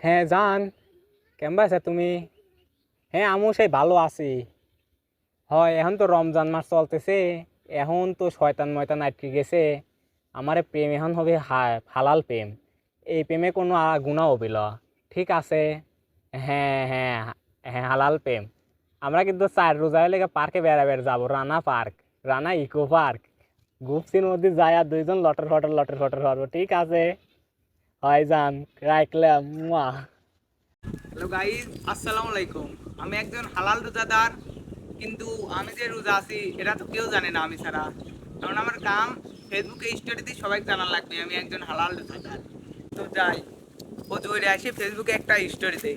হ্যাঁ জান। কেমন আছো তুমি? হ্যাঁ আমিও সেই ভালো আছি। হয়, এখন তো রমজান মাস চলতেছে। এখন তো শয়তান ময়তান আটকে গেছে। আমার প্রেম এখন হবে হালাল প্রেম। এই প্রেমে কোনো গুণা হবিল ঠিক আছে? হ্যাঁ হ্যাঁ হ্যাঁ হালাল প্রেম। আমরা কিন্তু চার রোজার লেগে পার্কে বেড়া বেড়া যাব। Rana park, Rana eco park. গুপসির মধ্যে যায় আর দুইজন লটর ফটর লটর ফটর হব ঠিক আছে? যান রাখলাম মুয়া। হ্যালো গাইজ, আসসালামু আলাইকুম। আমি একজন হালাল রোজাদার, কিন্তু আমি যে রোজা আছি, এটা তো কেউ জানে না আমি ছাড়া। কারণ আমার কাম ফেসবুকে স্টোরিতে সবাই জানা লাগবে, আমি একজন হালাল রোজাদার। তো যাই ও জোরে আসি ফেসবুকে একটা স্টোরি দেই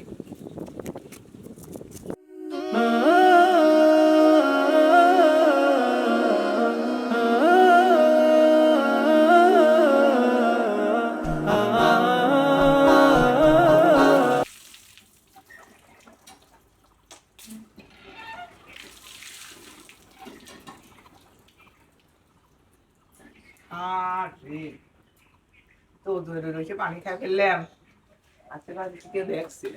তো ধরে রয়েছে পানি খাই ফেললাম আশেপাশে কেউ দেখছে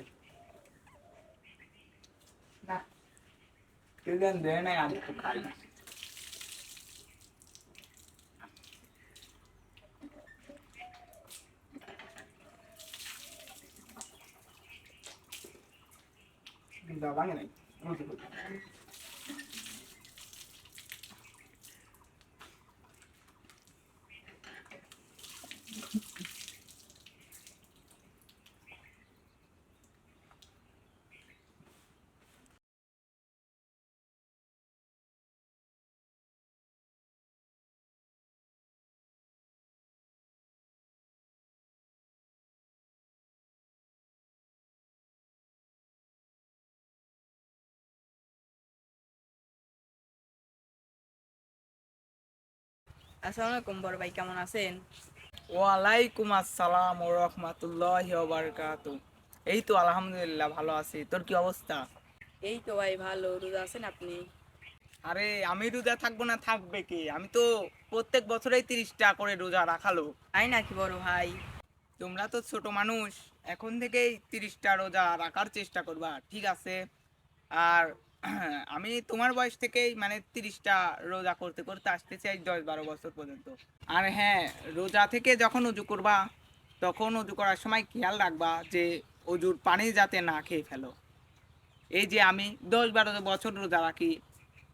না কেউ যেন দেয় নাই আমি তো খাই না কিন্তু ভাঙে নাই বুঝতে আসসালামু আলাইকুম বড় ভাই কেমন আছেন? ওয়ালাইকুম আসসালাম ও রহমতুল্লাহ বারকাতু। এই তো আলহামদুলিল্লাহ ভালো আছি। তোর কি অবস্থা? এই তো ভাই ভালো। রোজা আছেন আপনি? আরে আমি রোজা থাকব না থাকবে কি? আমি তো প্রত্যেক বছরেই তিরিশটা করে রোজা রাখালো। তাই নাকি বড় ভাই? তোমরা তো ছোট মানুষ এখন থেকেই তিরিশটা রোজা রাখার চেষ্টা করবা ঠিক আছে? আর আমি তোমার বয়স থেকেই মানে তিরিশটা রোজা করতে করতে আসতে চাই দশ বারো বছর পর্যন্ত। আর হ্যাঁ রোজা থেকে যখন উজু করবা তখন উজু করার সময় খেয়াল রাখবা যে অজুর পানি যাতে না খেয়ে ফেলো। এই যে আমি দশ বারো বছর রোজা রাখি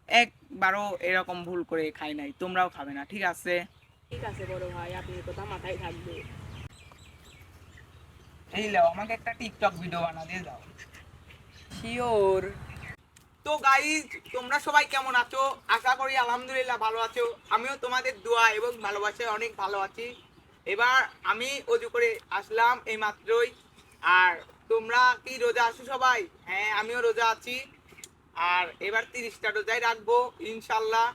একবারও এরকম ভুল করে খাই নাই তোমরাও খাবে না ঠিক আছে? ঠিক আছে বড় ভাই আপনি কথা মাথায় থাকবে। এই লাও আমাকে একটা টিকটক ভিডিও বানা দিয়ে দাও। শিওর। তো গাইজ তোমরা সবাই কেমন আছো? আশা করি আলহামদুলিল্লাহ ভালো আছো। আমিও তোমাদের দোয়া এবং ভালোবাসায় অনেক ভালো আছি। এবার আমি অজু করে আসলাম এই মাত্রই আর তোমরা কি রোজা আছো সবাই? হ্যাঁ আমিও রোজা আছি। আর এবার তিরিশটা রোজাই রাখব ইনশাল্লাহ।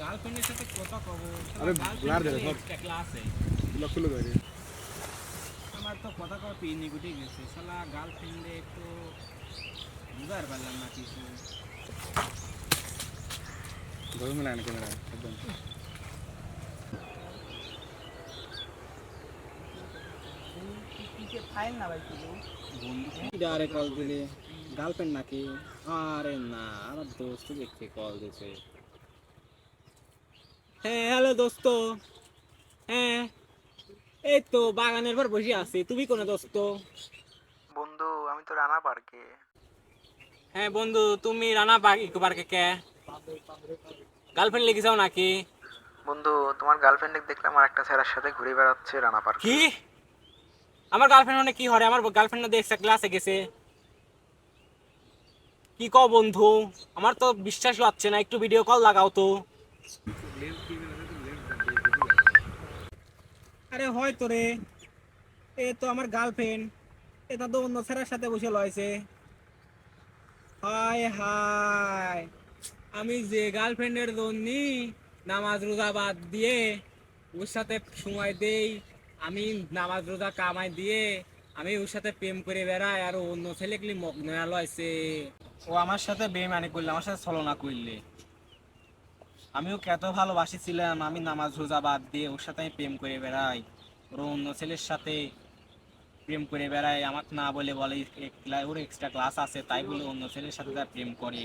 গার্লফ্রেন্ডের সাথে কথা কব আরে ব্লার দে সব। ক্লাসে লক্ষ লোক আছে আমার তো কথা কথা পিনি গুটি গেছে। শালা গার্লফ্রেন্ডে একটু বুঝার পারলাম না কিছু। ধরে মেলা না ক্যামেরা একদম। ফাইল না ভাই কিছু আরে কল দিলে? গার্লফ্রেন্ড নাকি? আরে না আমার দোস্ত দেখতে কল দিছে। হ্যাঁ হ্যালো দোস্ত। হ্যাঁ। এই তো বাগানের পর বসে আছি। তুমি কোন দোস্ত? বন্ধু আমি তো রানা পার্কে। হ্যাঁ বন্ধু তুমি রানা পার্ক ইকো পার্কে কে? গার্লফ্রেন্ড লেগে যাও নাকি? বন্ধু তোমার গার্লফ্রেন্ডে দেখলাম আর একটা ছেলের সাথে ঘুরে বেড়াচ্ছে রানা পার্ক। কি? আমার গার্লফ্রেন্ড মানে কি হরে? আমার গার্লফ্রেন্ড দেখছে ক্লাসে গেছে। কি কও বন্ধু? আমার তো বিশ্বাস হচ্ছে না একটু ভিডিও কল লাগাও তো। আরে হয় তো রে। এ তো আমার গার্লফ্রেন্ড এটা তো অন্য ছেলের সাথে বসে লয়েছে। হায় হায়। আমি যে গার্লফ্রেন্ডের জন্য নামাজ রোজা বাদ দিয়ে ওর সাথে সময় দেই, আমি নামাজ রোজা কামাই দিয়ে আমি ওর সাথে প্রেম করে বেড়াই আর অন্য ছেলেগুলি মগ্ন লয়েছে। ও আমার সাথে বেমানি করলে, আমার সাথে ছলনা করলে। আমি ওকে এত ভালোবাসিছিলাম? আমি নামাজ, রোজা বাদ দিয়ে ওর সাথে আমি প্রেম করে বেড়াই। ওর অন্য ছেলের সাথে প্রেম করে বেড়াই। আমাকে না বলে বলে ওর এক্সট্রা ক্লাস আছে, তাই বলে অন্য ছেলের সাথে তার প্রেম করে।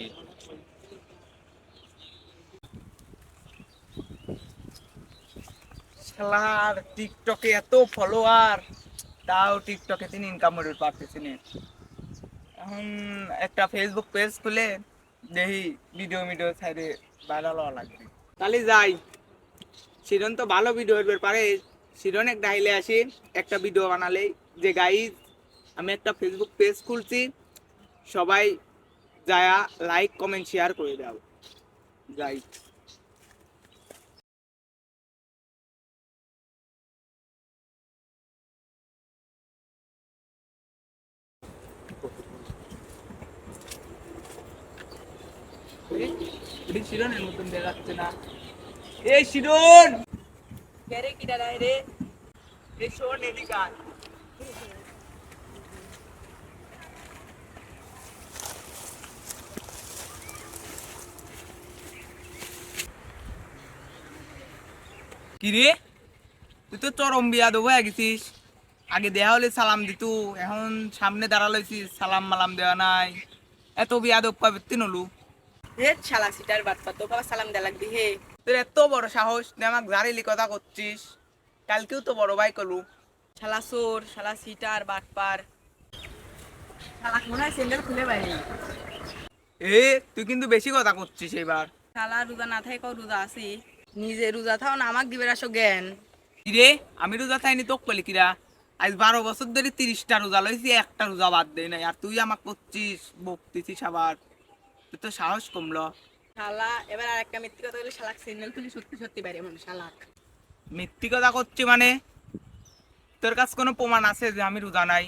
শালার টিকটকে এত ফলোয়ার তাও টিকটকে তিনি ইনকাম করতে পারতেছি এখন একটা ফেসবুক পেজ খুলে দেখি ভিডিও ভিডিও সাইডে ভাইরাল হওয়া লাগবে তাহলে যাই। সিরন তো ভালো ভিডিও হইবে পারে সিরন একটা ডাইলে আসি, একটা ভিডিও বানালে যে গাইজ আমি একটা ফেসবুক পেজ খুলছি। সবাই যায়া লাইক কমেন্ট শেয়ার করে দাও। যাই। শিরনের মতন দেখাচ্ছে না। এই শিরন! কেরে রে? এই শোন। তুই তো চরম বিয়া দেবো হয়ে গেছিস। আগে দেয়া হলে সালাম দিতু এখন সামনে দাঁড়ালইছিস সালাম মালাম দেওয়া নাই। এত বিয়া দেব পাবে তিনলু হে শালা সিটার বাদ তোকে আবার সালাম দেয়া লাগবি হে। তোর এত বড় সাহস তুই আমাকে জারিলি কথা করছিস। কালকেও তো বড় ভাই করলু শালা চোর শালা সিটার বাটপার শালা মনে হয় স্যান্ডেল খুলে বাইরে। এ তুই কিন্তু বেশি কথা করছিস এবার শালা রোজা না থাকে রোজা আছি। নিজে রোজা থাও না আমাকে দিবে আসো জ্ঞান। কিরে আমি রোজা থাইনি তোক বলি কিরা? আজ বারো বছর ধরে তিরিশটা রোজা লইছি একটা রোজা বাদ দেয় নাই। আর তুই আমাকে করছিস বকতেছিস আবার। তো সাহস কমলো। শালা এবার আর একটা মিথ্যে কথা বলে শালাক স্যান্ডেল খুলে সত্যি সত্যি বাইরে মনে শালাক। মিথ্যি কথা করছি মানে? তোর কাছে কোনো প্রমাণ আছে যে আমি রোজা নাই?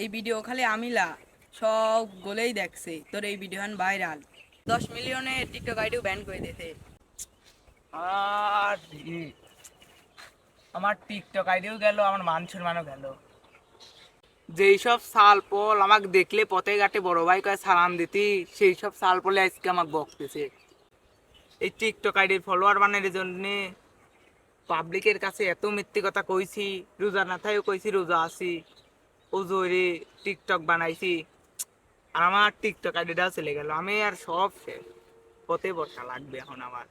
এই ভিডিও খালি আমিলা সব গোলেই দেখছে। তোর এই ভিডিও ভাইরাল দশ মিলিয়নে টিকটক আইডিও ব্যান করে দিতে আর। আমার টিকটক আইডিও গেল, আমার মান সম্মানও গেল। যেই সব সাল পল আমাকে দেখলে পথে ঘাটে বড় ভাই কয়ে সালাম দিতি, সেই সব সাল পলে আজকে আমাকে বকতেছে। এই টিকটক আইডির ফলোয়ার বানানোর জন্য পাবলিকের কাছে এত মিথ্যে কথা কইছি, রোজা না থাইও কইছি, রোজা আছি। জোরে টিকটক বানাইছি। আর আমার টিকটক আইডিটাও চলে গেল। আমি আর সব শেষ। হতে বসা লাগবে এখন আমার।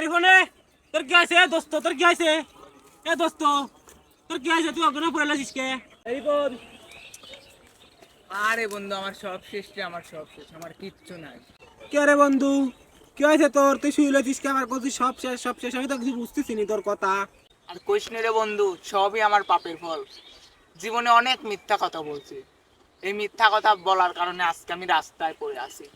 তোর ফোনে? তোর কি আছে দোস্ত তোর কি আছে এ দোস্ত তোর কি আছে তুই অগ্নে পড়ে লাছিস কে? আরে বন্ধু আমার সব শেষ রে আমার সব শেষ আমার কিচ্ছু নাই। কে রে বন্ধু? কি হয়েছে তোর? তুই শুয়ে লাছিস কে? আমার কথা সব শেষ সব শেষ। আমি তো কিছু বুঝতেছি নি তোর কথা। আর কইস নে রে বন্ধু সবই আমার পাপের ফল। জীবনে অনেক মিথ্যা কথা বলছি। এই মিথ্যা কথা বলার কারণে আজকে আমি রাস্তায় পড়ে আছি।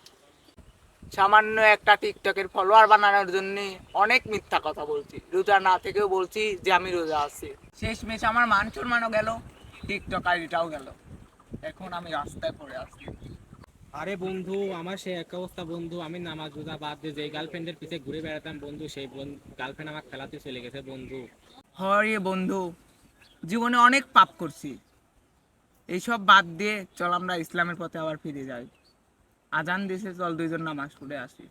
সামান্য একটা টিকটকের ফলোয়ার বানানোর জন্য অনেক মিথ্যা কথা বলছি। রোজা না থেকেও বলছি যে আমি রোজা আছি। শেষ শেষমেশ আমার মান সম্মানও গেল টিকটক আইডিটাও গেল। এখন আমি রাস্তায় পড়ে আছি। আরে বন্ধু আমার সে এক অবস্থা বন্ধু। আমি নামাজ রোজা বাদ দিয়ে যে গার্লফ্রেন্ডের পিছে ঘুরে বেড়াতাম বন্ধু সেই গার্লফ্রেন্ড আমার খেলাতে চলে গেছে বন্ধু। হরে বন্ধু জীবনে অনেক পাপ করছি। এইসব বাদ দিয়ে চল আমরা ইসলামের পথে আবার ফিরে যাই। আজান দিছে চল দুইজন নামাজ পড়ে আসি।